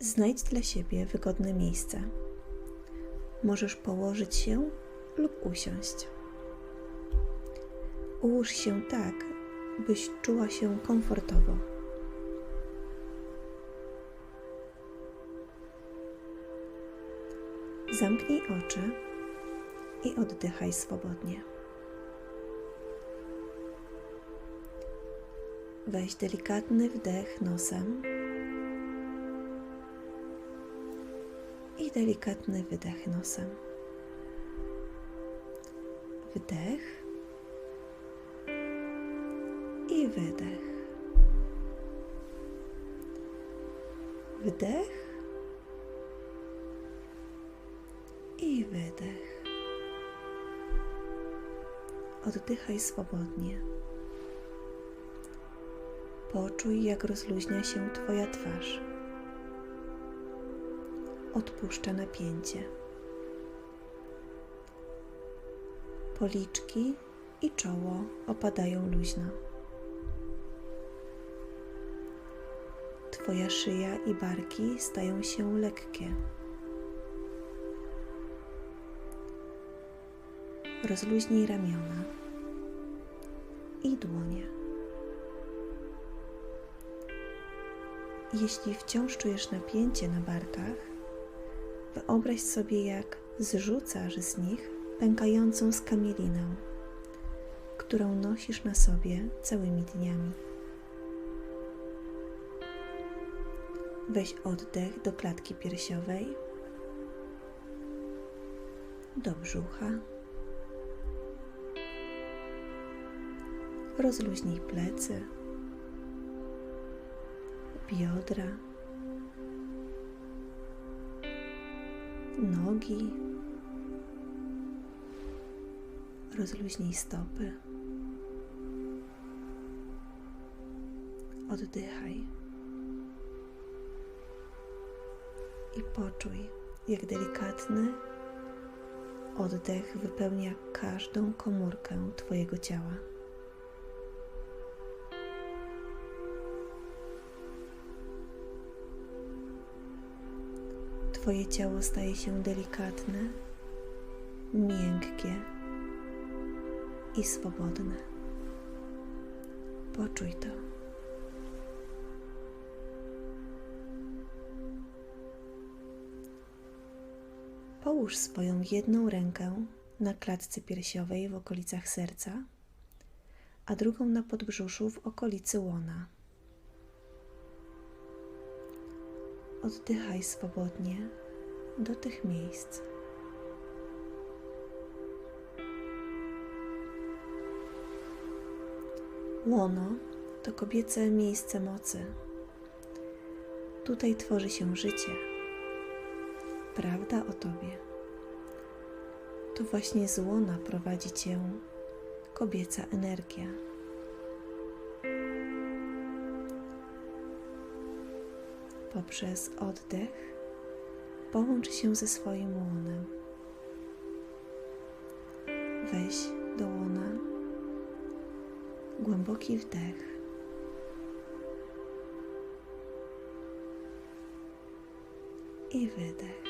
Znajdź dla siebie wygodne miejsce. Możesz położyć się lub usiąść. Ułóż się tak, byś czuła się komfortowo. Zamknij oczy i oddychaj swobodnie. Weź delikatny wdech nosem delikatny wydech nosem. Wdech i wydech. Wdech i wydech. Oddychaj swobodnie. Poczuj, jak rozluźnia się Twoja twarz. Odpuszcza napięcie. Policzki i czoło opadają luźno. Twoja szyja i barki stają się lekkie. Rozluźnij ramiona i dłonie. Jeśli wciąż czujesz napięcie na barkach, wyobraź sobie, jak zrzucasz z nich pękającą skamielinę, którą nosisz na sobie całymi dniami. Weź oddech do klatki piersiowej, do brzucha. Rozluźnij plecy, biodra, nogi. Rozluźnij stopy. Oddychaj. I poczuj, jak delikatny oddech wypełnia każdą komórkę Twojego ciała. Twoje ciało staje się delikatne, miękkie i swobodne. Poczuj to. Połóż swoją jedną rękę na klatce piersiowej w okolicach serca, a drugą na podbrzuszu w okolicy łona. Oddychaj swobodnie do tych miejsc. Łono to kobiece miejsce mocy. Tutaj tworzy się życie. Prawda o Tobie. To właśnie z łona prowadzi Cię kobieca energia. Poprzez oddech połącz się ze swoim łonem. Weź do łona głęboki wdech. I wydech.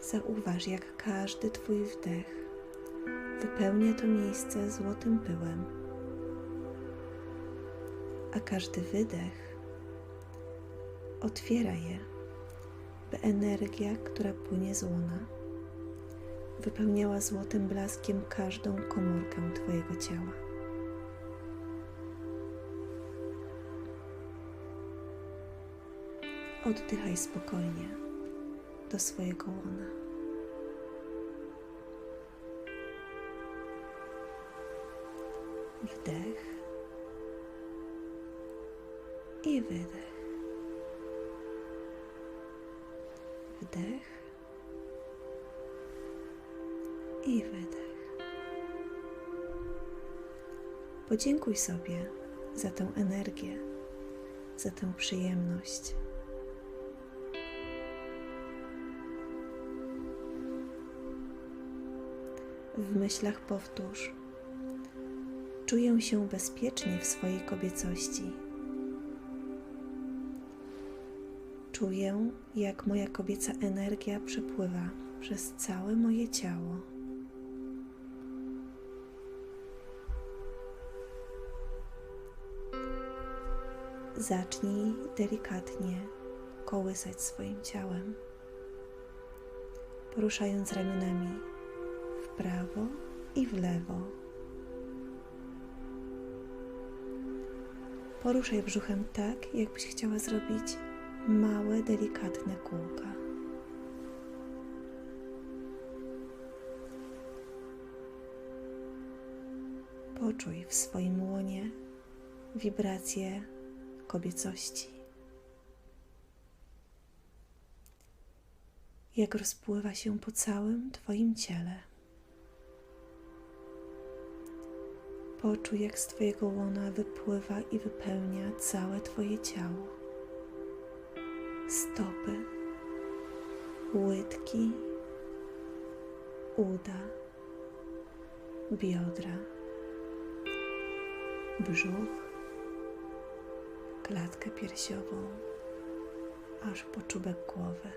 Zauważ, jak każdy Twój wdech wypełnia to miejsce złotym pyłem, a każdy wydech otwiera je, by energia, która płynie z łona, wypełniała złotym blaskiem każdą komórkę Twojego ciała. Oddychaj spokojnie do swojego łona. Wdech i wydech. Wdech i wydech. Podziękuj sobie za tę energię, za tę przyjemność. W myślach powtórz: Czuję się bezpiecznie w swojej kobiecości. Czuję, jak moja kobieca energia przepływa przez całe moje ciało. Zacznij delikatnie kołysać swoim ciałem, poruszając ramionami w prawo i w lewo. Poruszaj brzuchem tak, jakbyś chciała zrobić małe, delikatne kółka. Poczuj w swoim łonie wibracje kobiecości. Jak rozpływa się po całym Twoim ciele. Poczuj, jak z Twojego łona wypływa i wypełnia całe Twoje ciało. Stopy, łydki, uda, biodra, brzuch, klatkę piersiową, aż po czubek głowy.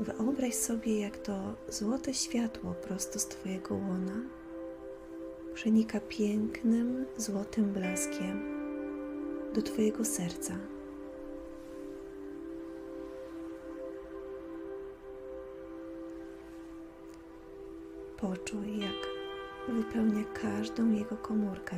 Wyobraź sobie, jak to złote światło prosto z Twojego łona przenika pięknym, złotym blaskiem do Twojego serca. Poczuj, jak wypełnia każdą jego komórkę.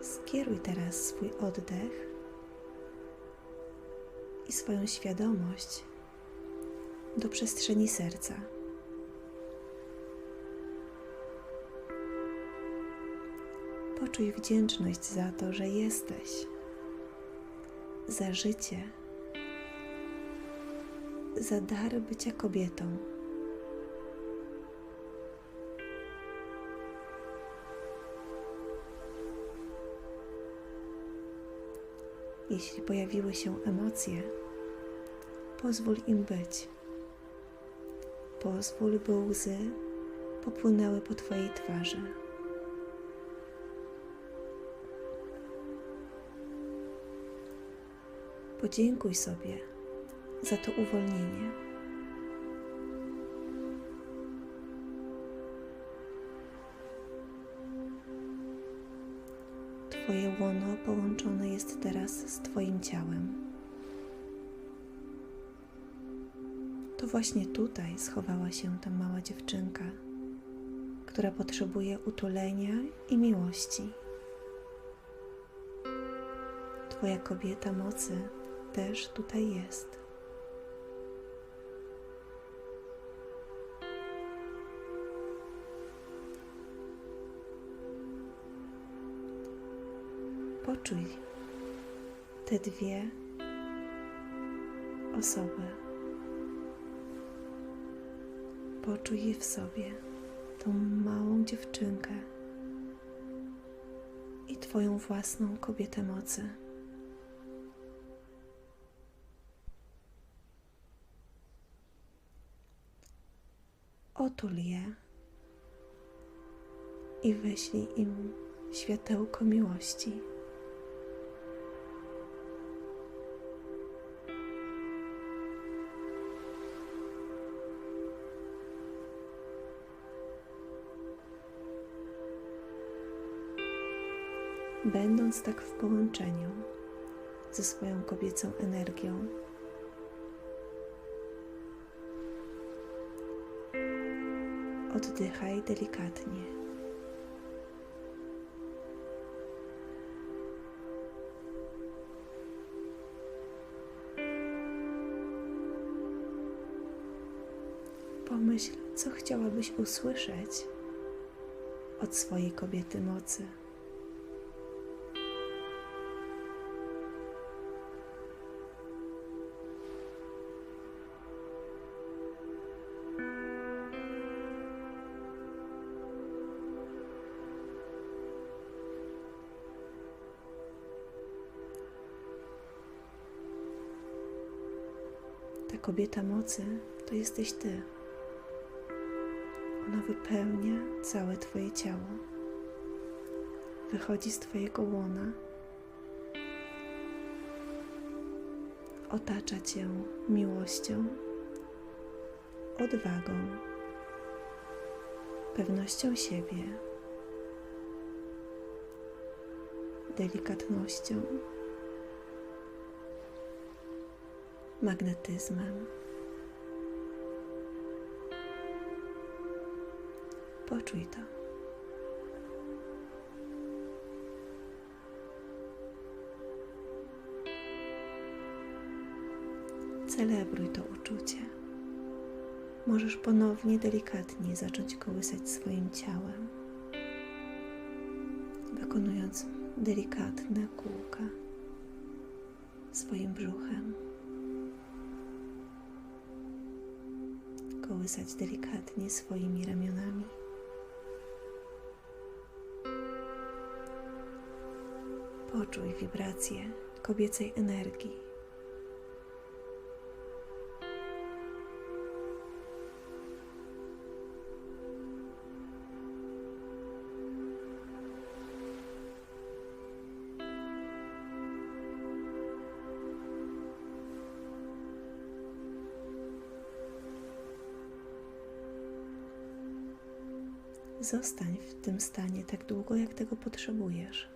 Skieruj teraz swój oddech i swoją świadomość do przestrzeni serca. Poczuj wdzięczność za to, że jesteś, za życie, za dar bycia kobietą. Jeśli pojawiły się emocje, pozwól im być. Pozwól, by łzy popłynęły po Twojej twarzy. Podziękuj sobie za to uwolnienie. Twoje łono połączone jest teraz z Twoim ciałem. To właśnie tutaj schowała się ta mała dziewczynka, która potrzebuje utulenia i miłości. Twoja kobieta mocy też tutaj jest. Poczuj te dwie osoby. Poczuj w sobie, tą małą dziewczynkę i Twoją własną kobietę mocy. Otul je i wyślij im światełko miłości. Będąc tak w połączeniu ze swoją kobiecą energią, oddychaj delikatnie. Pomyśl, co chciałabyś usłyszeć od swojej kobiety mocy. Kobieta mocy to jesteś Ty. Ona wypełnia całe Twoje ciało. Wychodzi z Twojego łona. Otacza Cię miłością, odwagą, pewnością siebie, delikatnością, magnetyzmem. Poczuj to. Celebruj to uczucie. Możesz ponownie delikatnie zacząć kołysać swoim ciałem, wykonując delikatne kółka swoim brzuchem. Kołysać delikatnie swoimi ramionami. Poczuj wibracje kobiecej energii. Zostań w tym stanie tak długo, jak tego potrzebujesz.